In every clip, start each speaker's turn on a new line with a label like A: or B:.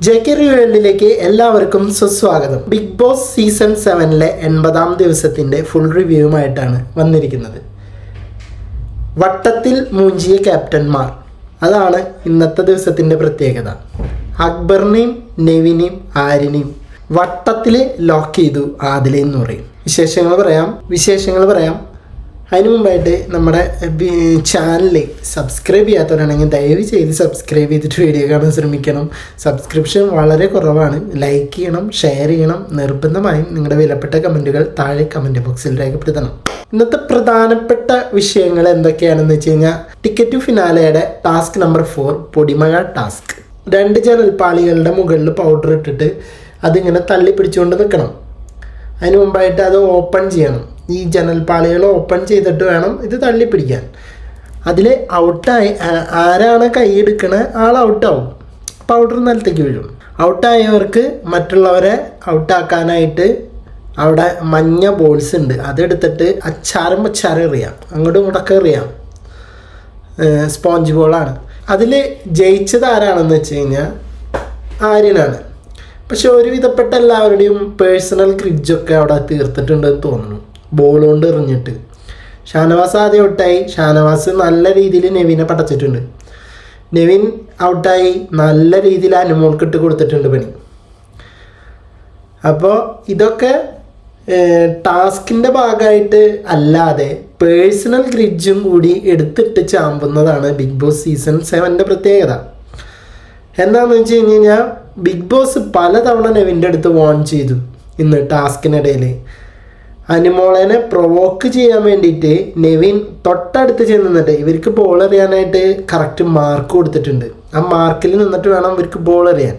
A: J K റിവേൾഡിലേക്ക് എല്ലാവർക്കും സുസ്വാഗതം. ബിഗ് ബോസ് സീസൺ സെവനിലെ എൺപതാം ദിവസത്തിന്റെ ഫുൾ റിവ്യൂവുമായിട്ടാണ് വന്നിരിക്കുന്നത്. വട്ടത്തിൽ മൂഞ്ചിയ ക്യാപ്റ്റന്മാർ. അതാണ് ഇന്നത്തെ ദിവസത്തിന്റെ പ്രത്യേകത. അക്ബറിനെയും നെവിനെയും ആരിനെയും വട്ടത്തിൽ ലോക്ക് ചെയ്തു ആദിലെന്ന് പറയും. വിശേഷങ്ങൾ പറയാം വിശേഷങ്ങൾ പറയാം. അതിനു മുമ്പായിട്ട് നമ്മുടെ ചാനൽ സബ്സ്ക്രൈബ് ചെയ്യാത്തവരാണെങ്കിൽ ദയവ് ചെയ്ത് സബ്സ്ക്രൈബ് ചെയ്തിട്ട് വീഡിയോ കാണാൻ ശ്രമിക്കണം. സബ്സ്ക്രിപ്ഷൻ വളരെ കുറവാണ്. ലൈക്ക് ചെയ്യണം ഷെയർ ചെയ്യണം. നിർബന്ധമായും നിങ്ങളുടെ വിലപ്പെട്ട കമന്റുകൾ താഴെ കമന്റ് ബോക്സിൽ രേഖപ്പെടുത്തണം. ഇന്നത്തെ പ്രധാനപ്പെട്ട വിഷയങ്ങൾ എന്തൊക്കെയാണെന്ന് വെച്ച് കഴിഞ്ഞാൽ ടിക്കറ്റ് ടു ഫിനാലയുടെ ടാസ്ക് നമ്പർ ഫോർ പൊടിമഴ ടാസ്ക് രണ്ട് ജനൽപ്പാളികളുടെ മുകളിൽ പൗഡർ ഇട്ടിട്ട് അതിങ്ങനെ തള്ളി പിടിച്ചുകൊണ്ട് നിൽക്കണം. അതിന് മുമ്പായിട്ട് അത് ഓപ്പൺ ചെയ്യണം. ഈ ജനൽപ്പാളികൾ ഓപ്പൺ ചെയ്തിട്ട് വേണം ഇത് തള്ളിപ്പിടിക്കാൻ. അതിൽ ഔട്ടായി ആരാണ് കൈയെടുക്കണ ആൾ ഔട്ടാവും പൗഡർ നിലത്തേക്ക് വീഴും. ഔട്ടായവർക്ക് മറ്റുള്ളവരെ ഔട്ടാക്കാനായിട്ട് അവിടെ മഞ്ഞ ബോൾസ് ഉണ്ട്. അതെടുത്തിട്ട് അച്ചാരം അച്ചാരം എറിയാം. അങ്ങോട്ടും ഇങ്ങോട്ടൊക്കെ എറിയാം. സ്പോഞ്ച് ബോളാണ് അതിൽ ജയിച്ചത് ആരാണെന്ന് വെച്ച് കഴിഞ്ഞാൽ ആര്യനാണ്. പക്ഷെ ഒരുവിധപ്പെട്ട എല്ലാവരുടെയും പേഴ്സണൽ ക്രിഡ്ജൊക്കെ അവിടെ തീർത്തിട്ടുണ്ടെന്ന് തോന്നുന്നു. ബോൾ കൊണ്ട് എറിഞ്ഞിട്ട്. ഷാനവാസ് ആദ്യം ഔട്ടായി. ഷാനവാസ് നല്ല രീതിയിൽ നെവിനെ പടച്ചിട്ടുണ്ട്. നെവിൻ ഔട്ടായി. നല്ല രീതിയിൽ അനുമോൾക്ക് ഇട്ട് കൊടുത്തിട്ടുണ്ട് പണി. അപ്പോൾ ഇതൊക്കെ ടാസ്കിന്റെ ഭാഗമായിട്ട് അല്ലാതെ പേഴ്സണൽ ഗ്രിഡ്ജും കൂടി എടുത്തിട്ട് ചാമ്പുന്നതാണ് ബിഗ് ബോസ് സീസൺ സെവന്റെ പ്രത്യേകത. എന്താണെന്ന് വെച്ച് കഴിഞ്ഞ് കഴിഞ്ഞാൽ ബിഗ് ബോസ് പലതവണ നെവിന്റെ അടുത്ത് വോൺ ചെയ്തു ഇന്ന് ടാസ്കിനിടയിൽ അനിമോളനെ പ്രൊവോക്ക് ചെയ്യാൻ വേണ്ടിയിട്ട് നെവിൻ തൊട്ടടുത്ത് ചെന്ന് നിന്നിട്ട് ഇവർക്ക് ബോൾ എറിയാനായിട്ട് കറക്റ്റ് മാർക്ക് കൊടുത്തിട്ടുണ്ട്. ആ മാർക്കിൽ നിന്നിട്ട് വേണം ഇവർക്ക് ബോൾ എറിയാൻ.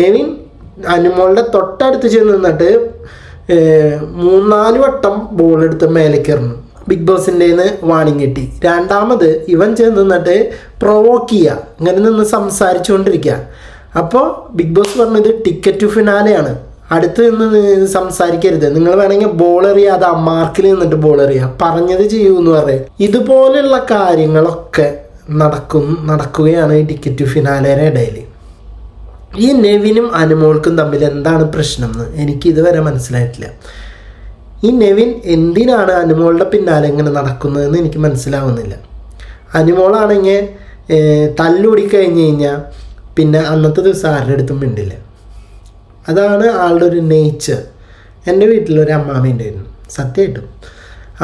A: നെവിൻ അനുമോളുടെ തൊട്ടടുത്ത് ചെന്ന് നിന്നിട്ട് മൂന്നാൽ വട്ടം ബോൾ എടുത്ത് മേലേക്ക് എറിഞ്ഞു. ബിഗ് ബോസിന്റെ വാണിംഗ് കിട്ടി. രണ്ടാമത് ഇവൻ ചെന്ന് നിന്നിട്ട് പ്രൊവോക്ക് ചെയ്യുക ഇങ്ങനെ നിന്ന് സംസാരിച്ചുകൊണ്ടിരിക്കുക അപ്പോൾ ബിഗ് ബോസ് പറഞ്ഞത് ടിക്കറ്റ് ടു ഫിനാലെയാണ് അടുത്ത് നിന്ന് സംസാരിക്കരുത്. നിങ്ങൾ വേണമെങ്കിൽ ബോൾ എറിയാതെ ആ മാർക്കിൽ നിന്നിട്ട് ബോൾ എറിയുക പറഞ്ഞത് ചെയ്യൂ പറയാം. ഇതുപോലെയുള്ള കാര്യങ്ങളൊക്കെ നടക്കും നടക്കുകയാണ് ഈ ടിക്കറ്റ് ഫിനാലേറെ ഇടയിൽ. ഈ നെവിനും അനുമോൾക്കും തമ്മിൽ എന്താണ് പ്രശ്നം എന്ന് എനിക്ക് ഇതുവരെ മനസ്സിലായിട്ടില്ല. ഈ നെവിൻ എന്തിനാണ് അനുമോളുടെ പിന്നാലെ ഇങ്ങനെ നടക്കുന്നതെന്ന് എനിക്ക് മനസ്സിലാവുന്നില്ല. അനുമോളാണെങ്കിൽ തല്ലുകൂടി കഴിഞ്ഞ് കഴിഞ്ഞാൽ പിന്നെ അന്നത്തെ ദിവസം ആരുടെ അടുത്തും മിണ്ടില്ല. അതാണ് ആളുടെ ഒരു നേച്ചർ എന്റെ വീട്ടിലൊരു അമ്മാമ ഉണ്ടായിരുന്നു. സത്യമായിട്ടും.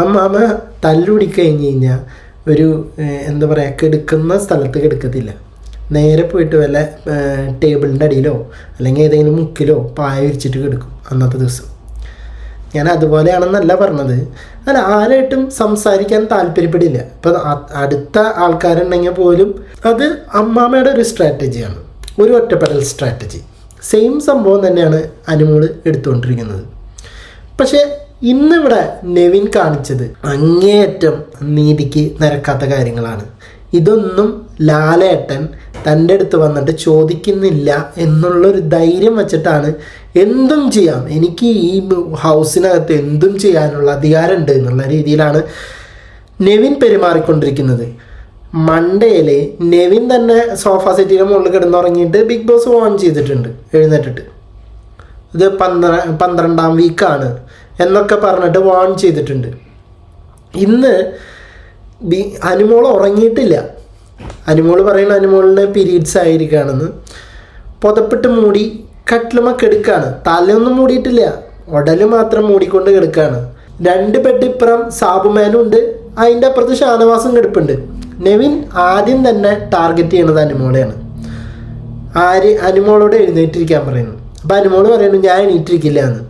A: അമ്മാമ തല്ലുടി കഴിഞ്ഞ് കഴിഞ്ഞാൽ ഒരു എന്താ പറയുക കെടുക്കുന്ന സ്ഥലത്ത് കെടുക്കത്തില്ല. നേരെ പോയിട്ട് വല്ല ടേബിളിന്റെ അടിയിലോ അല്ലെങ്കിൽ ഏതെങ്കിലും മുക്കിലോ പായ വിരിച്ചിട്ട് കിടക്കും അന്നത്തെ ദിവസം. ഞാൻ അതുപോലെയാണെന്നല്ല പറഞ്ഞത്. അല്ല ആരായിട്ടും സംസാരിക്കാൻ താല്പര്യപ്പെടില്ല. ഇപ്പം അടുത്ത ആൾക്കാരുണ്ടെങ്കിൽ പോലും അത് അമ്മാമ്മയുടെ ഒരു സ്ട്രാറ്റജിയാണ് ഒരു ഒറ്റപ്പെടൽ സ്ട്രാറ്റജി സെയിം സംഭവം തന്നെയാണ് അനുമോൾ എടുത്തുകൊണ്ടിരിക്കുന്നത്. പക്ഷേ ഇന്നിവിടെ നെവിൻ കാണിച്ചത് അങ്ങേയറ്റം നീതിക്ക് നിരക്കാത്ത കാര്യങ്ങളാണ്. ഇതൊന്നും ലാലേട്ടൻ തന്റെ അടുത്ത് വന്നിട്ട് ചോദിക്കുന്നില്ല എന്നുള്ളൊരു ധൈര്യം വച്ചിട്ടാണ് എന്തും ചെയ്യാം. എനിക്ക് ഈ ഹൗസിനകത്ത് എന്തും ചെയ്യാനുള്ള അധികാരമുണ്ട് എന്നുള്ള രീതിയിലാണ് നെവിൻ പെരുമാറിക്കൊണ്ടിരിക്കുന്നത്. മണ്ടയിൽ നെവിൻ തന്നെ സോഫ സെറ്റിന്റെ മുകളിൽ കിടന്നുറങ്ങിയിട്ട് ബിഗ് ബോസ് ഓൺ ചെയ്തിട്ടുണ്ട് എഴുന്നേറ്റിട്ട്. ഇത് പന്ത്ര പന്ത്രണ്ടാം വീക്കാണ് എന്നൊക്കെ പറഞ്ഞിട്ട് വാൺ ചെയ്തിട്ടുണ്ട്. ഇന്ന് ബി അനുമോൾ ഉറങ്ങിയിട്ടില്ല. അനുമോൾ പറയുന്ന അനുമോളിന് പീരീഡ്സ് ആയിരിക്കുകയാണെന്ന് പുതപ്പിട്ട് മൂടി കട്ടിലുമ കെടുക്കാണ് തലയൊന്നും മൂടിയിട്ടില്ല. ഉടൽ മാത്രം മൂടിക്കൊണ്ട് കിടക്കുകയാണ് രണ്ട് ബെഡ് ഇപ്പുറം സാബുമാനും ഉണ്ട് അതിന്റെ അപ്പുറത്ത് ഷാനവാസും കിടപ്പുണ്ട്. നെവിൻ ആദ്യം തന്നെ ടാർഗറ്റ് ചെയ്യണത് അനുമോളെയാണ്. ആര് അനുമോളോട് എഴുന്നേറ്റിരിക്കാൻ പറയുന്നു. അപ്പോൾ അനുമോൾ പറയുന്നു ഞാൻ എണീറ്റിരിക്കില്ല എന്ന്.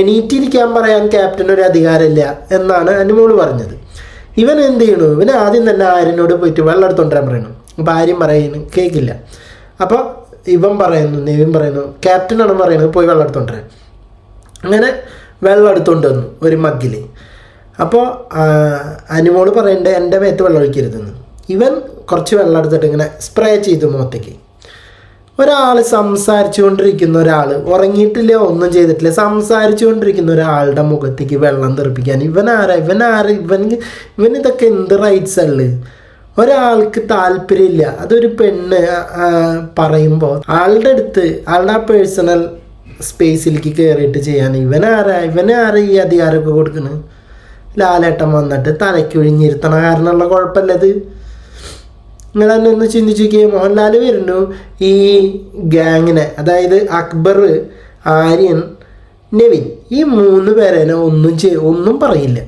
A: എണീറ്റിരിക്കാൻ പറയാൻ ക്യാപ്റ്റന് ഒരു അധികാരമില്ല എന്നാണ് അനുമോൾ പറഞ്ഞത്. ഇവൻ എന്ത് ചെയ്യണു? ഇവൻ ആദ്യം തന്നെ ആര്യനോട് പോയിട്ട് വെള്ളം എടുത്തോണ്ടിരാൻ പറയുന്നു. അപ്പോൾ ആര്യം പറയുന്നു കേൾക്കില്ല അപ്പോൾ ഇവൻ പറയുന്നു നെവിൻ പറയുന്നു ക്യാപ്റ്റനാണ് പറയുന്നത് പോയി വെള്ളം എടുത്തോണ്ടിരാൻ അങ്ങനെ വെള്ളം എടുത്തുകൊണ്ട് വന്നു ഒരു മഗ്ഗിൽ അപ്പോൾ അനുമോൾ പറയണ്ടേ എന്റെ മേത്ത് വെള്ളം ഒഴിക്കരുതെന്ന്. ഇവൻ കുറച്ച് വെള്ളം എടുത്തിട്ട് ഇങ്ങനെ സ്പ്രേ ചെയ്തു മുഖത്തേക്ക്. ഒരാൾ സംസാരിച്ചു കൊണ്ടിരിക്കുന്ന ഒരാൾ ഉറങ്ങിയിട്ടില്ല ഒന്നും ചെയ്തിട്ടില്ല സംസാരിച്ചു കൊണ്ടിരിക്കുന്ന ഒരാളുടെ മുഖത്തേക്ക് വെള്ളം തെറിപ്പിക്കാൻ. ഇവൻ ആരാ? ഇവൻ ആരാ? ഇവൻ ഇവൻ ഇതൊക്കെ എന്ത് റൈറ്റ്സ് ഉള്ളു ഒരാൾക്ക് താല്പര്യമില്ല. അതൊരു പെണ്ണ് പറയുമ്പോൾ ആളുടെ അടുത്ത് ആളുടെ പേഴ്സണൽ സ്പേസിലേക്ക് കയറിയിട്ട് ചെയ്യാൻ ഇവൻ ഇവനാരാ ഇവനെ ആരാ ഈ അധികാരമൊക്കെ കൊടുക്കുന്നത് ലാലേട്ടൻ വന്നിട്ട് തലയ്ക്ക് ഒഴിഞ്ഞിരുത്തണ കാരണമുള്ള കുഴപ്പമില്ലത് നിങ്ങൾ തന്നെ ഒന്ന് ചിന്തിച്ചു മോഹൻലാൽ വരുന്നു. ഈ ഗാങ്ങിനെ അതായത് അക്ബർ ആര്യൻ നെവിൻ ഈ മൂന്ന് പേരേനെ ഒന്നും ചെയ് ഒന്നും പറയില്ല.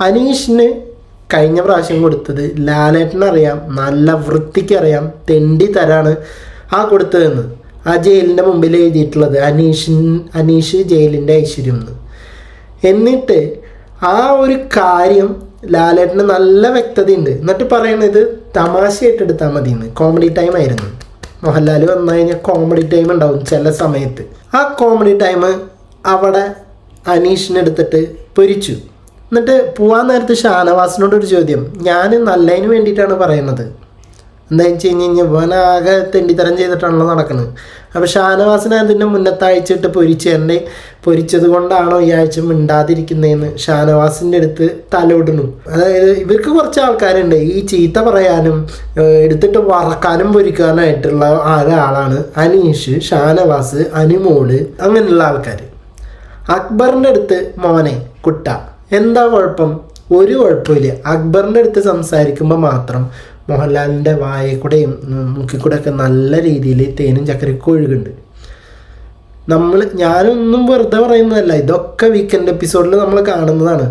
A: അനീഷിന് കഴിഞ്ഞ പ്രാവശ്യം കൊടുത്തത് ലാലേട്ടനറിയാം നല്ല വൃത്തിക്കറിയാം തെണ്ടി തരാണ് ആ കൊടുത്തതെന്ന്. ആ ജയിലിന്റെ മുമ്പിൽ എഴുതിയിട്ടുള്ളത് അനീഷിൻ അനീഷ് ജയിലിന്റെ ഐശ്വര്യം എന്ന്. എന്നിട്ട് ആ ഒരു കാര്യം ലാലേട്ടന് നല്ല വ്യക്തതയുണ്ട്. എന്നിട്ട് പറയണത് തമാശയായിട്ട് എടുത്താൽ മതി എന്ന് കോമഡി ടൈം ആയിരുന്നു. മോഹൻലാൽ വന്നു കഴിഞ്ഞാൽ കോമഡി ടൈം ഉണ്ടാവും ചില സമയത്ത്. ആ കോമഡി ടൈം അവിടെ അനീഷിനെടുത്തിട്ട് പൊരിച്ചു. എന്നിട്ട് പോവാൻ നേരത്ത് ഷാനവാസിനോട് ഒരു ചോദ്യം. ഞാൻ നല്ലതിന് വേണ്ടിയിട്ടാണ് പറയുന്നത്. എന്താണെന്ന് വെച്ച് കഴിഞ്ഞ് കഴിഞ്ഞാൽ ഇവനാകെ തെണ്ടിത്തരം ചെയ്തിട്ടാണല്ലോ നടക്കുന്നത് അപ്പോൾ ഷാനവാസിനെ അതിന്റെ മുന്നത്തെ ആഴ്ച ഇട്ട് പൊരിച്ച് എന്റെ പൊരിച്ചത് കൊണ്ടാണോ ഈ ആഴ്ച മിണ്ടാതിരിക്കുന്നതെന്ന് ഷാനവാസിന്റെ അടുത്ത് തലോടുന്നു. അതായത് ഇവർക്ക് കുറച്ച് ആൾക്കാരുണ്ട്. ഈ ചീത്ത പറയാനും എടുത്തിട്ട് വറക്കാനും പൊരിക്കാനായിട്ടുള്ള ഒരാളാണ് അനീഷ് ഷാനവാസ് അനുമോൾ അങ്ങനെയുള്ള ആൾക്കാർ അക്ബറിന്റെ അടുത്ത് മോനെ കുട്ട എന്താ കുഴപ്പം? ഒരു കുഴപ്പമില്ല. അക്ബറിന്റെ അടുത്ത് സംസാരിക്കുമ്പോൾ മാത്രം മോഹൻലാലിന്റെ വായക്കൂടെയും കൂടെയും ഉം, ഒക്കെ നല്ല രീതിയിൽ തേനും ചക്കരയൊക്കെ ഒഴുകുന്നുണ്ട്. നമ്മൾ ഞാനൊന്നും വെറുതെ പറയുന്നതല്ല ഇതൊക്കെ വീക്കെൻഡ് എപ്പിസോഡിൽ നമ്മൾ കാണുന്നതാണ്.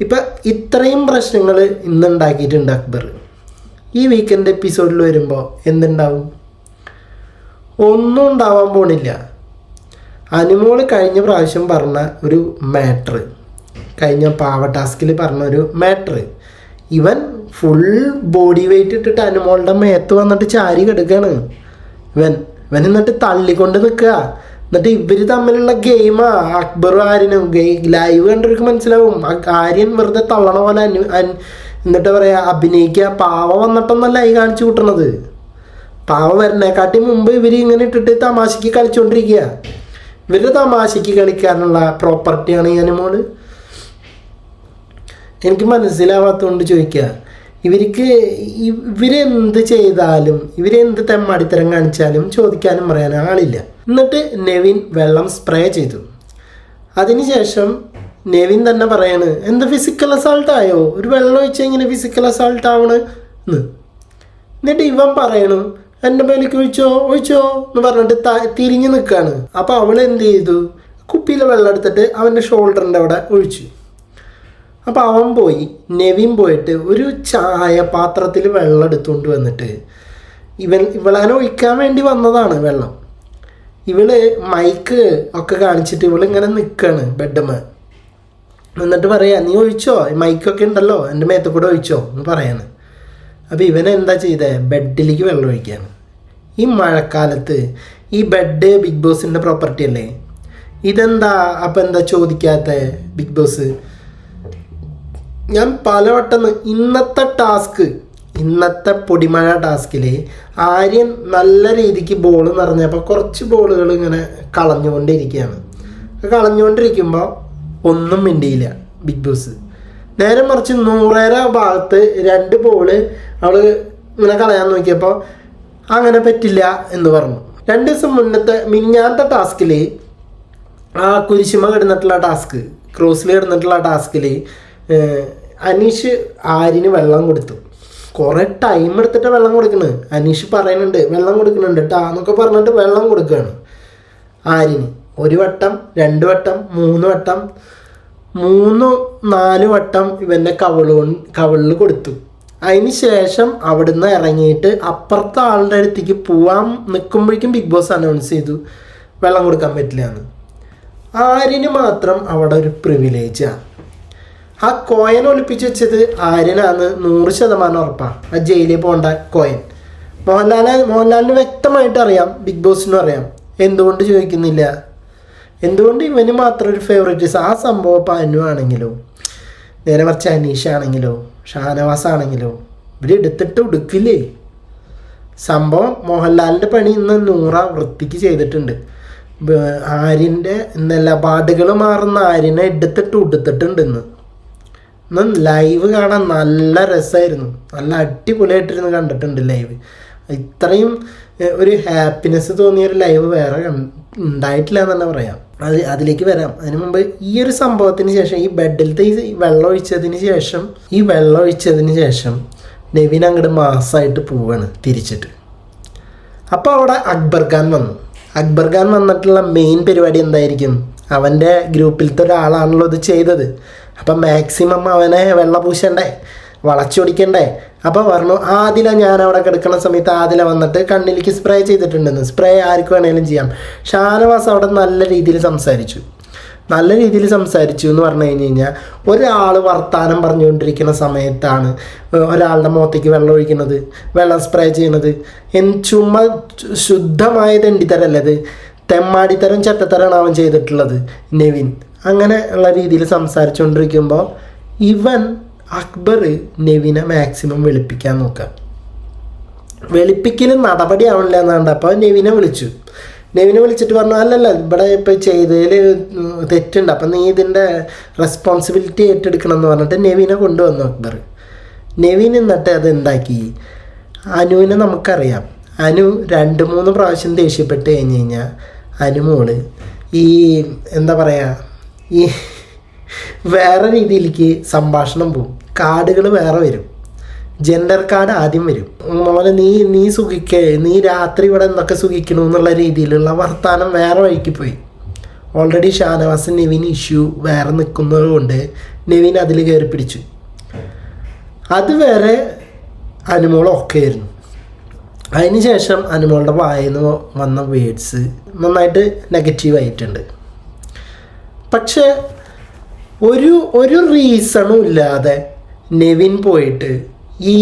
A: ഇപ്പം ഇത്രയും പ്രശ്നങ്ങൾ ഇന്നുണ്ടാക്കിയിട്ടുണ്ട് അക്ബർ. ഈ വീക്കെൻഡ് എപ്പിസോഡിൽ വരുമ്പോൾ എന്തുണ്ടാവും? ഒന്നും ഉണ്ടാവാൻ പോണില്ല. അനുമോൾ കഴിഞ്ഞ പ്രാവശ്യം പറഞ്ഞ ഒരു മാറ്റർ കഴിഞ്ഞ പാവ ടാസ്കിൽ പറഞ്ഞ ഒരു മാറ്റർ ഇവൻ ഫുൾ ബോഡി വെയിറ്റ് ഇട്ടിട്ട് അനുമോളുടെ മേത്ത് വന്നിട്ട് ചാരി കെടുക്കാണ്. ഇവൻ ഇവൻ എന്നിട്ട് തള്ളിക്കൊണ്ട് നിൽക്കുക എന്നിട്ട് ഇവർ തമ്മിലുള്ള ഗെയിമാ അക്ബറും ആര്യനും ലൈവ് കണ്ടവർക്ക് മനസ്സിലാവും. ആര്യൻ വെറുതെ തള്ളണ പോലെ അനു എന്നിട്ട് പറയാ അഭിനയിക്കുക പാവ വന്നിട്ടൊന്നല്ല ഈ കാണിച്ചു കൂട്ടണത്. പാവ വരണേക്കാട്ടി മുമ്പ് ഇവർ ഇങ്ങനെ ഇട്ടിട്ട് തമാശക്ക് കളിച്ചുകൊണ്ടിരിക്കുക ഇവർ തമാശക്ക് കളിക്കാനുള്ള പ്രോപ്പർട്ടിയാണ് ഈ അനുമോൾ എനിക്ക് മനസ്സിലാവാത്തതുകൊണ്ട് ചോദിക്കുക ഇവർക്ക് ഇവരെന്ത് ചെയ്താലും ഇവരെന്ത് തെമ്മാടിത്തരം കാണിച്ചാലും ചോദിക്കാനും പറയാനും ആളില്ല. എന്നിട്ട് നെവിൻ വെള്ളം സ്പ്രേ ചെയ്തു. അതിനുശേഷം നെവിൻ തന്നെ പറയാണ് എന്താ ഫിസിക്കൽ അസാൾട്ട് ആയോ? ഒരു വെള്ളം ഒഴിച്ചാൽ ഇങ്ങനെ ഫിസിക്കൽ അസാൾട്ട് ആവണ്? എന്ന് എന്നിട്ട് ഇവൻ പറയണു എന്റെ മേലേക്ക് ഒഴിച്ചോ ഒഴിച്ചോ എന്ന് പറഞ്ഞിട്ട് തിരിഞ്ഞു നിൽക്കുകയാണ് അപ്പോൾ അവൾ എന്ത് ചെയ്തു? കുപ്പിയിലെ വെള്ളം എടുത്തിട്ട് അവന്റെ ഷോൾഡറിന്റെ അവിടെ ഒഴിച്ചു. അപ്പോൾ അവൻ പോയി. നെവിൻ പോയിട്ട് ഒരു ചായ പാത്രത്തിൽ വെള്ളം എടുത്തുകൊണ്ട് വന്നിട്ട് ഇവൻ ഇവളാനെ ഒഴിക്കാൻ വേണ്ടി വന്നതാണ് വെള്ളം. ഇവൾ മൈക്ക് ഒക്കെ കാണിച്ചിട്ട് ഇവളിങ്ങനെ നിൽക്കുകയാണ് ബെഡമ്മ എന്നിട്ട് പറയാ നീ ഒഴിച്ചോ? മൈക്കൊക്കെ ഉണ്ടല്ലോ എന്റെ മേത്ത് കൂടെ ഒഴിച്ചോ? എന്ന് പറയാണ്. അപ്പോൾ ഇവൻ എന്താ ചെയ്തേ? ബെഡിലേക്ക് വെള്ളം ഒഴിക്കുകയാണ് ഈ മഴക്കാലത്ത് ഈ ബെഡ് ബിഗ് ബോസിന്റെ പ്രോപ്പർട്ടി അല്ലേ? ഇതെന്താ? അപ്പം എന്താ ചോദിക്കാത്ത ബിഗ് ബോസ്? ഞാൻ പലവട്ടം ഇന്നത്തെ ടാസ്ക് ഇന്നത്തെ പൊടിമഴ ടാസ്കിൽ ആര്യൻ നല്ല രീതിക്ക് ബോൾ നിറഞ്ഞപ്പോൾ കുറച്ച് ബോളുകൾ ഇങ്ങനെ കളഞ്ഞുകൊണ്ടിരിക്കുകയാണ് കളഞ്ഞുകൊണ്ടിരിക്കുമ്പോൾ ഒന്നും മിണ്ടിയില്ല ബിഗ് ബോസ് നേരെ മറിച്ച് നൂറേര ഭാഗത്ത് രണ്ട് ബോൾ അവൾ ഇങ്ങനെ കളയാൻ നോക്കിയപ്പോൾ അങ്ങനെ പറ്റില്ല എന്ന് പറഞ്ഞു. രണ്ട് ദിവസം മുന്നത്തെ മിനിഞ്ഞാത്ത ടാസ്കിൽ ആ കുരിശുമ കിടന്നിട്ടുള്ള ടാസ്ക് ക്രോസിൽ കിടന്നിട്ടുള്ള ടാസ്കിൽ അനീഷ് ആര്യന് വെള്ളം കൊടുത്തു. കുറേ ടൈം എടുത്തിട്ട് വെള്ളം കൊടുക്കുന്നത് അനീഷ് പറയുന്നുണ്ട് വെള്ളം കൊടുക്കുന്നുണ്ട് ട്ടാ എന്നൊക്കെ പറഞ്ഞിട്ട് വെള്ളം കൊടുക്കുകയാണ് ആര്യന് ഒരു വട്ടം രണ്ട് വട്ടം മൂന്ന് വട്ടം മൂന്ന് നാല് വട്ടം ഇവന്റെ കവൾ കവളിൽ കൊടുത്തു. അതിന് ശേഷം അവിടുന്ന് ഇറങ്ങിയിട്ട് അപ്പുറത്തെ ആളുടെ അടുത്തേക്ക് പോവാൻ നിൽക്കുമ്പോഴേക്കും ബിഗ് ബോസ് അനൗൺസ് ചെയ്തു വെള്ളം കൊടുക്കാൻ പറ്റില്ല എന്ന്. ആര്യന് മാത്രം അവിടെ ഒരു പ്രിവിലേജാണ് ആ കോയൻ ഒളിപ്പിച്ച് വെച്ചത് ആര്യനാന്ന് നൂറ് ശതമാനം ഉറപ്പാണ് ആ ജയിലിൽ പോകേണ്ട കോയൻ മോഹൻലാലെ മോഹൻലാലിന് വ്യക്തമായിട്ട് അറിയാം ബിഗ് ബോസിനും അറിയാം. എന്തുകൊണ്ട് ചോദിക്കുന്നില്ല. എന്തുകൊണ്ട് ഇവന് മാത്രം ഒരു ഫേവറേറ്റ് ആ സംഭവം ഇപ്പം അനു ആണെങ്കിലോ നേരെ മറിച്ച് അനീഷ ആണെങ്കിലോ ഷാനവാസ് ആണെങ്കിലോ ഇവർ എടുത്തിട്ട് ഉടുക്കില്ലേ? സംഭവം മോഹൻലാലിന്റെ പണി ഇന്ന് നൂറ വൃത്തിക്ക് ചെയ്തിട്ടുണ്ട്. ആര്യന്റെ എന്നല്ല പാടുകൾ മാറുന്ന ആര്യനെ എടുത്തിട്ട് ഉടുത്തിട്ടുണ്ട് ഇന്ന്. ഇന്ന് ലൈവ് കാണാൻ നല്ല രസമായിരുന്നു നല്ല അടിപൊളിയായിട്ടിരുന്ന് കണ്ടിട്ടുണ്ട് ലൈവ് ഇത്രയും ഒരു ഹാപ്പിനെസ് തോന്നിയ ഒരു ലൈവ് വേറെ ഉണ്ടായിട്ടില്ല എന്ന് തന്നെ പറയാം. അത് അതിലേക്ക് വരാം. അതിനു മുമ്പ് ഈ ഒരു സംഭവത്തിന് ശേഷം ഈ ബെഡിലത്തെ ഈ വെള്ളം ഒഴിച്ചതിന് ശേഷം ഈ വെള്ളം ഒഴിച്ചതിന് ശേഷം നെവിൻ അങ്ങോട്ട് മാസമായിട്ട് പോവാണ് തിരിച്ചിട്ട്. അപ്പോൾ അവിടെ അക്ബർ ഖാൻ വന്നു. അക്ബർ ഖാൻ വന്നിട്ടുള്ള മെയിൻ പരിപാടി എന്തായിരിക്കും? അവന്റെ ഗ്രൂപ്പിലത്തെ ഒരാളാണല്ലോ ഇത് ചെയ്തത്. അപ്പം മാക്സിമം അവനെ വെള്ള പൂശണ്ടേ വളച്ചൊടിക്കണ്ടേ. അപ്പോൾ പറഞ്ഞു ആദില ഞാൻ അവിടെ കിടക്കുന്ന സമയത്ത് ആദില വന്നിട്ട് കണ്ണിലേക്ക് സ്പ്രേ ചെയ്തിട്ടുണ്ടെന്ന്. സ്പ്രേ ആർക്ക് വേണേലും ചെയ്യാം. ഷാനവാസ് അവിടെ നല്ല രീതിയിൽ സംസാരിച്ചു. നല്ല രീതിയിൽ സംസാരിച്ചു എന്ന് പറഞ്ഞു കഴിഞ്ഞ് കഴിഞ്ഞാൽ ഒരാൾ വർത്താനം പറഞ്ഞുകൊണ്ടിരിക്കുന്ന സമയത്താണ് ഒരാളുടെ മുഖത്തേക്ക് വെള്ളം ഒഴിക്കുന്നത് വെള്ളം സ്പ്രേ ചെയ്യുന്നത്. എൻ ചുമ്മാ ശുദ്ധമായ തെണ്ടിത്തരല്ലത് തെമ്മാടിത്തരം ചട്ടത്തരമാണ് അവൻ ചെയ്തിട്ടുള്ളത് നെവിൻ. അങ്ങനെ ഉള്ള രീതിയിൽ സംസാരിച്ചുകൊണ്ടിരിക്കുമ്പോൾ ഇവൻ അക്ബർ നെവിനെ മാക്സിമം വെളുപ്പിക്കാൻ നോക്കുക വെളുപ്പിക്കലും നടപടി ആവണില്ല എന്നാണ്ട് അപ്പോൾ നെവിനെ വിളിച്ചു. നെവിനെ വിളിച്ചിട്ട് പറഞ്ഞു അല്ലല്ല ഇവിടെ ഇപ്പോൾ ചെയ്തതിൽ തെറ്റുണ്ട്. അപ്പം നീ ഇതിന്റെ റെസ്പോൺസിബിലിറ്റി ഏറ്റെടുക്കണം എന്ന് പറഞ്ഞിട്ട് നെവിനെ കൊണ്ടുവന്നു അക്ബർ. നെവിൻ എന്നിട്ട് അത് എന്താക്കി? അനുവിനെ നമുക്കറിയാം. അനു രണ്ട് മൂന്ന് പ്രാവശ്യം ദേഷ്യപ്പെട്ട് കഴിഞ്ഞ് കഴിഞ്ഞാൽ അനുമോൾ ഈ എന്താ പറയുക ഈ വേറെ രീതിയിലേക്ക് സംഭാഷണം പോവും. കാർഡുകൾ വേറെ വരും. ജെൻഡർ കാർഡ് ആദ്യം വരും. മോനെ നീ നീ സുഖിക്ക നീ രാത്രി ഇവിടെ എന്തൊക്കെ സുഖിക്കണു എന്നുള്ള രീതിയിലുള്ള വർത്താനം വേറെ വഴിക്ക് പോയി. ഓൾറെഡി ഷാനവാസ് നെവിൻ ഇഷ്യൂ വേറെ നിൽക്കുന്നത് കൊണ്ട് നെവിൻ അതിൽ കയറി പിടിച്ചു. അത് വേറെ അനുമോൾ ഒക്കെ ആയിരുന്നു. അതിനുശേഷം അനുമോളുടെ വായന്ന് വന്ന വേഡ്സ് നന്നായിട്ട് നെഗറ്റീവ് ആയിട്ടുണ്ട്. പക്ഷേ ഒരു ഒരു റീസണും ഇല്ലാതെ നെവിൻ പോയിട്ട് ഈ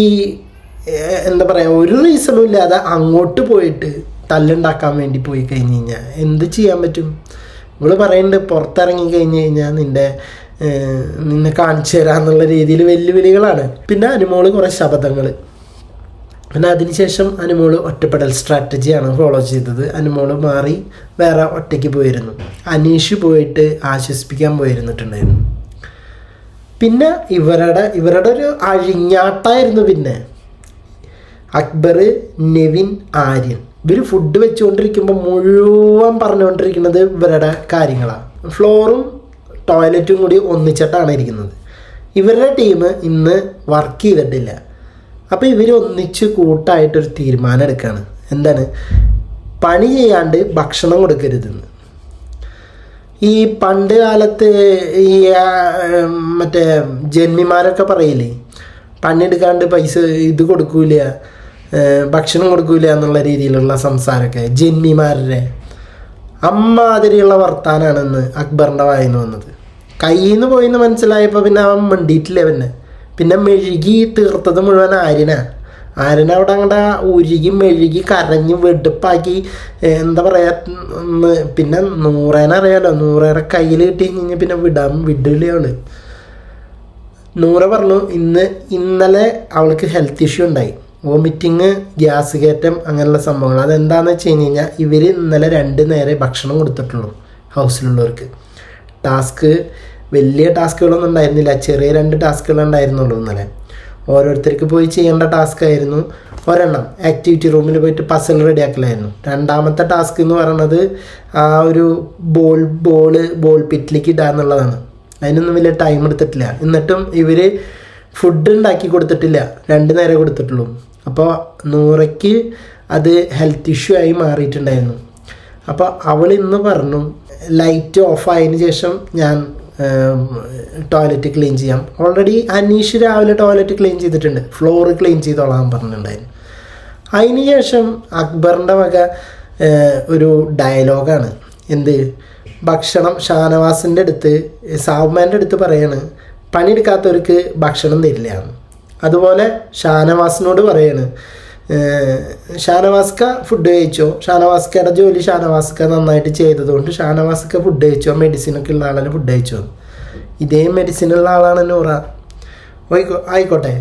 A: എന്താ പറയുക ഒരു റീസണും ഇല്ലാതെ അങ്ങോട്ട് പോയിട്ട് തല്ലുണ്ടാക്കാൻ വേണ്ടി പോയി കഴിഞ്ഞ് കഴിഞ്ഞാൽ എന്ത് ചെയ്യാൻ പറ്റും? ഇവൾ പറയുന്നുണ്ട് പുറത്തിറങ്ങി കഴിഞ്ഞ് കഴിഞ്ഞാൽ നിന്റെ നിന്നെ കാണിച്ചു തരാമെന്നുള്ള രീതിയിൽ വെല്ലുവിളികളാണ്. പിന്നെ അനുമോൾ കുറേ ശബ്ദങ്ങൾ പിന്നെ അതിനുശേഷം അനുമോൾ ഒറ്റപ്പെടൽ സ്ട്രാറ്റജിയാണ് ഫോളോ ചെയ്തത്. അനുമോൾ മാറി വേറെ ഒറ്റയ്ക്ക് പോയിരുന്നു. അനീഷ് പോയിട്ട് ആശ്വസിപ്പിക്കാൻ പോയിരുന്നിട്ടുണ്ടായിരുന്നു. പിന്നെ ഇവരുടെ ഇവരുടെ ഒരു അഴിഞ്ഞാട്ടായിരുന്നു പിന്നെ. അക്ബർ നെവിൻ ആര്യൻ. ഇവർ ഫുഡ് വെച്ചുകൊണ്ടിരിക്കുമ്പോൾ മുഴുവൻ പറഞ്ഞുകൊണ്ടിരിക്കുന്നത് ഇവരുടെ കാര്യങ്ങളാണ് ഫ്ലോറും ടോയ്ലറ്റും കൂടി ഒന്നിച്ചിട്ടാണ് ഇരിക്കുന്നത്. ഇവരുടെ ടീം ഇന്ന് വർക്ക് ചെയ്തിട്ടില്ല. അപ്പോൾ ഇവർ ഒന്നിച്ച് കൂട്ടായിട്ടൊരു തീരുമാനം എടുക്കുകയാണ് എന്താണ്? പണി ചെയ്യാണ്ട് ഭക്ഷണം കൊടുക്കരുതെന്ന്. ഈ പണ്ട് കാലത്ത് ഈ മറ്റേ ജന്മിമാരൊക്കെ പറയില്ലേ? പണിയെടുക്കാണ്ട് പൈസ ഇത് കൊടുക്കൂല ഭക്ഷണം കൊടുക്കൂല എന്നുള്ള രീതിയിലുള്ള സംസാരമൊക്കെ ജന്മിമാരുടെ അമ്മാതിരിയുള്ള വർത്താനാണെന്ന് അക്ബറിന്റെ വായിന്ന് വന്നത്. കയ്യിൽ നിന്ന് പോയിന്ന് മനസ്സിലായപ്പോൾ പിന്നെ അവൻ മിണ്ടിയിട്ടില്ല പിന്നെ പിന്നെ മെഴുകി തീർത്തത് മുഴുവൻ ആര്യനാണ് ആര്യനെ അവിടെ അങ്ങോട്ട് ഉരുകി മെഴുകി കരഞ്ഞ് വെടുപ്പാക്കി എന്താ പറയാ പിന്നെ പിന്നെ നൂറേനെ കയ്യിൽ കിട്ടി കഴിഞ്ഞാൽ പിന്നെ വിടാൻ വിടുകയാണ് നൂറ പറഞ്ഞു ഇന്ന് ഇന്നലെ അവൾക്ക് ഹെൽത്ത് ഇഷ്യൂ ഉണ്ടായി. വോമിറ്റിങ് ഗ്യാസ് കയറ്റം അങ്ങനെയുള്ള സംഭവങ്ങൾ. അതെന്താണെന്ന് വെച്ച് കഴിഞ്ഞ് കഴിഞ്ഞാൽ ഇവർ ഇന്നലെ രണ്ട് നേരെ ഭക്ഷണം കൊടുത്തിട്ടുള്ളൂ ഹൗസിലുള്ളവർക്ക് ടാസ്ക് വലിയ ടാസ്കുകളൊന്നും ഉണ്ടായിരുന്നില്ല. ചെറിയ രണ്ട് ടാസ്കുകൾ ഉണ്ടായിരുന്നുള്ളൂ ഇന്നലെ. ഓരോരുത്തർക്ക് പോയി ചെയ്യേണ്ട ടാസ്ക് ആയിരുന്നു ഒരെണ്ണം. ആക്ടിവിറ്റി റൂമിൽ പോയിട്ട് പസൽ റെഡിയാക്കലായിരുന്നു. രണ്ടാമത്തെ ടാസ്ക് എന്ന് പറയുന്നത് ആ ഒരു ബോൾ ബോൾ ബോൾ പിറ്റിലേക്ക് ഇടുക എന്നുള്ളതാണ്. അതിനൊന്നും വലിയ ടൈം എടുത്തിട്ടില്ല. എന്നിട്ടും ഇവർ ഫുഡ് ഉണ്ടാക്കി കൊടുത്തിട്ടില്ല. രണ്ട് നേരം കൊടുത്തിട്ടുള്ളൂ. അപ്പോൾ നൂറയ്ക്ക് അത് ഹെൽത്ത് ഇഷ്യൂ ആയി മാറിയിട്ടുണ്ടായിരുന്നു. അപ്പോൾ അവൾ ഇന്ന് പറഞ്ഞു ലൈറ്റ് ഓഫ് ആയതിനു ശേഷം ഞാൻ ടോയ്ലറ്റ് ക്ലീൻ ചെയ്യാം. ഓൾറെഡി അനീഷ് രാവിലെ ടോയ്ലറ്റ് ക്ലീൻ ചെയ്തിട്ടുണ്ട്. ഫ്ലോർ ക്ലീൻ ചെയ്തോളാൻ പറഞ്ഞിട്ടുണ്ടായിരുന്നു. അതിനുശേഷം അക്ബറിന്റെ വക ഒരു ഡയലോഗാണ് എന്ത്? ഭക്ഷണം ഷാനവാസിന്റെ അടുത്ത് സാവുമാന്റെ അടുത്ത് പറയാണ് പണിയെടുക്കാത്തവർക്ക് ഭക്ഷണം തരില്ല അതുപോലെ ഷാനവാസിനോട് പറയാണ് ഷാനവാസ്ക ഫുഡ് കഴിച്ചോ? ഷാനവാസ്കയുടെ ജോലി ഷാനവാസ്ക നന്നായിട്ട് ചെയ്തതുകൊണ്ട് ഷാനവാസ്ക ഫുഡ് കഴിച്ചോ? മെഡിസിനൊക്കെ ഉള്ള ആളാണ് ഫുഡ് കഴിച്ചോ? ഇതേ മെഡിസിൻ ഉള്ള ആളാണ് നൂറ. ഓയിക്കോ ആയിക്കോട്ടെ.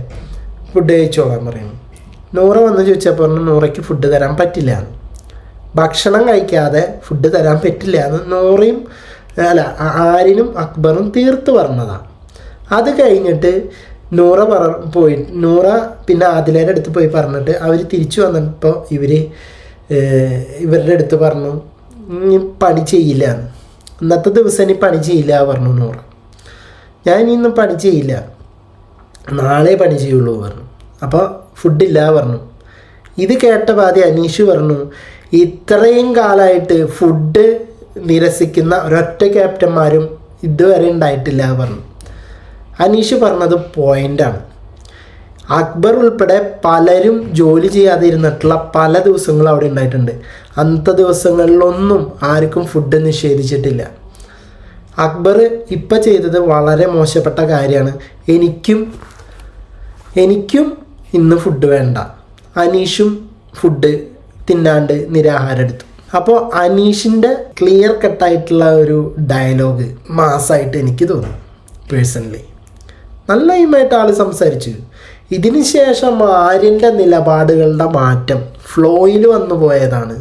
A: ഫുഡ് കഴിച്ചോളാൻ പറയുന്നു നൂറ വന്ന് ചോദിച്ചപ്പോൾ പറഞ്ഞു നൂറയ്ക്ക് ഫുഡ് തരാൻ പറ്റില്ല. ഭക്ഷണം കഴിക്കാതെ ഫുഡ് തരാൻ പറ്റില്ല എന്ന് നൂറയും അല്ല ആരിനും അക്ബറും തീർത്ത് പറഞ്ഞതാണ് അത് കഴിഞ്ഞിട്ട് നൂറ പറ പോയി. നൂറ പിന്നെ ആദിലേന്റെ അടുത്ത് പോയി പറഞ്ഞിട്ട് അവർ തിരിച്ചു വന്നപ്പോൾ ഇവർ ഇവരുടെ അടുത്ത് പറഞ്ഞു ഇനി പണി ചെയ്യില്ല. ഇന്നത്തെ ദിവസം ഇനി പണി ചെയ്യില്ല പറഞ്ഞു നൂറ. ഞാൻ ഇനി ഇന്നും പണി ചെയ്യില്ല. നാളെ പണി ചെയ്യുള്ളൂ പറഞ്ഞു. അപ്പോൾ ഫുഡില്ല പറഞ്ഞു. ഇത് കേട്ട പാതി അനീഷ് പറഞ്ഞു ഇത്രയും കാലമായിട്ട് ഫുഡ് നിരസിക്കുന്ന ഒരൊറ്റ ക്യാപ്റ്റന്മാരും ഇതുവരെ ഉണ്ടായിട്ടില്ല പറഞ്ഞു. അനീഷ് പറഞ്ഞത് പോയിന്റാണ് അക്ബർ ഉൾപ്പെടെ പലരും ജോലി ചെയ്യാതെ ഇരുന്നിട്ടുള്ള പല ദിവസങ്ങളും അവിടെ ഉണ്ടായിട്ടുണ്ട്. അന്നത്തെ ദിവസങ്ങളിലൊന്നും ആർക്കും ഫുഡ് നിഷേധിച്ചിട്ടില്ല. അക്ബർ ഇപ്പം ചെയ്തത് വളരെ മോശപ്പെട്ട കാര്യമാണ്. എനിക്കും എനിക്കും ഇന്ന് ഫുഡ് വേണ്ട. അനീഷും ഫുഡ് തിന്നാണ്ട് നിരാഹാരം എടുത്തു. അപ്പോൾ അനീഷിന്റെ ക്ലിയർ കട്ടായിട്ടുള്ള ഒരു ഡയലോഗ് മാസമായിട്ട് എനിക്ക് തോന്നുന്നു പേഴ്സണലി നല്ല ഇമായിട്ട് ആൾ സംസാരിച്ചു. ഇതിന് ശേഷം ആര്യന്റെ നിലപാടുകളുടെ മാറ്റം ഫ്ലോയിൽ വന്നു പോയതാണ്.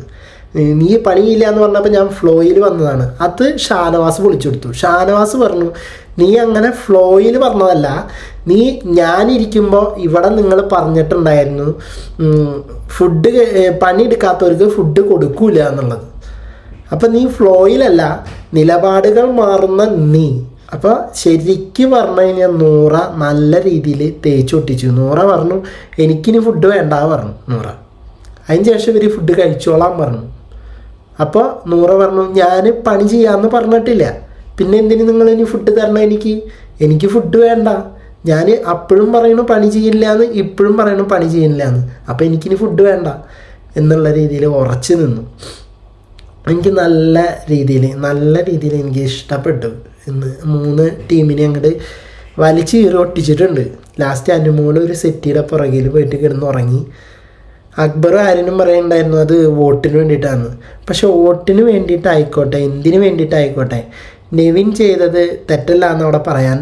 A: നീ പണിയില്ല എന്ന് പറഞ്ഞപ്പോൾ ഞാൻ ഫ്ലോയിൽ വന്നതാണ്. അത് ഷാനവാസ് വിളിച്ചെടുത്തു ഷാനവാസ് പറഞ്ഞു നീ അങ്ങനെ ഫ്ലോയിൽ പറഞ്ഞതല്ല നീ ഞാനിരിക്കുമ്പോൾ ഇവിടെ നിങ്ങൾ പറഞ്ഞിട്ടുണ്ടായിരുന്നു ഫുഡ് പണിയെടുക്കാത്തവർക്ക് ഫുഡ് കൊടുക്കൂല എന്നുള്ളത്. അപ്പം നീ ഫ്ലോയിലല്ല നിലപാടുകൾ മാറുന്ന നീ. അപ്പോൾ ശരിക്ക് പറഞ്ഞു കഴിഞ്ഞാൽ നൂറ നല്ല രീതിയിൽ തേച്ച് ഒട്ടിച്ചു. നൂറ പറഞ്ഞു എനിക്കിനി ഫുഡ് വേണ്ട പറഞ്ഞു നൂറ. അതിന് ശേഷം ഇവർ ഫുഡ് കഴിച്ചോളാം പറഞ്ഞു. അപ്പോൾ നൂറ പറഞ്ഞു ഞാൻ പണി ചെയ്യാമെന്ന് പറഞ്ഞിട്ടില്ല. പിന്നെ എന്തിനു നിങ്ങൾ ഇനി ഫുഡ് തരണം എനിക്ക്? എനിക്ക് ഫുഡ് വേണ്ട. ഞാൻ അപ്പോഴും പറയണു പണി ചെയ്യില്ല എന്ന് ഇപ്പോഴും പറയണു പണി ചെയ്യില്ല എന്ന് അപ്പോൾ എനിക്കിനി ഫുഡ് വേണ്ട എന്നുള്ള രീതിയിൽ ഉറച്ചു നിന്നു. എനിക്ക് നല്ല രീതിയിൽ നല്ല രീതിയിൽ എനിക്ക് ഇഷ്ടപ്പെട്ടു. ഇന്ന് മൂന്ന് ടീമിനെ അങ്ങോട്ട് വലിച്ച് കീറി ഒട്ടിച്ചിട്ടുണ്ട്. ലാസ്റ്റ് അനുമോൾ ഒരു സെറ്റിയുടെ പുറകിൽ പോയിട്ട് കിടന്ന് ഉറങ്ങി അക്ബർ ആരിനും പറയുന്നുണ്ടായിരുന്നു അത് വോട്ടിന് വേണ്ടിയിട്ടാണ് പക്ഷെ വോട്ടിന് വേണ്ടിയിട്ടായിക്കോട്ടെ എന്തിനു വേണ്ടിയിട്ടായിക്കോട്ടെ? നിവിൻ ചെയ്തത് തെറ്റല്ല എന്ന് അവിടെ പറയാൻ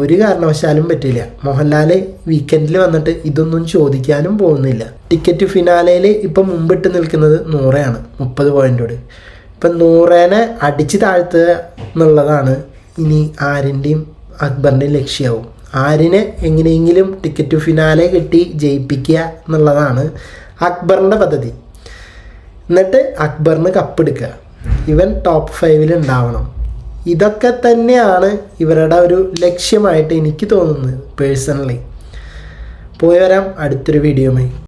A: ഒരു കാരണവശാലും പറ്റില്ല. മോഹൻലാൽ വീക്കെൻഡിൽ വന്നിട്ട് ഇതൊന്നും ചോദിക്കാനും പോകുന്നില്ല. ടിക്കറ്റ് ഫിനാലയിൽ ഇപ്പം മുമ്പിട്ട് നിൽക്കുന്നത് നൂറയാണ് മുപ്പത് പോയിന്റോട് ഇപ്പം നൂറേനെ അടിച്ച് താഴ്ത്തുക എന്നുള്ളതാണ് ഇനി ആരിന്റെയും അക്ബറിന്റെയും ലക്ഷ്യമാവും ആരിനെ എങ്ങനെയെങ്കിലും ടിക്കറ്റ് ഫിനാലെ കിട്ടി ജയിപ്പിക്കുക എന്നുള്ളതാണ് അക്ബറിന്റെ പദ്ധതി. എന്നിട്ട് അക്ബറിന് കപ്പെടുക്കുക ഇവൻ ടോപ്പ് ഫൈവിൽ ഉണ്ടാവണം. ഇതൊക്കെ തന്നെയാണ് ഇവരുടെ ഒരു ലക്ഷ്യമായിട്ട് എനിക്ക് തോന്നുന്നത് പേഴ്സണലി പോയി വരാം. അടുത്തൊരു വീഡിയോയുമായി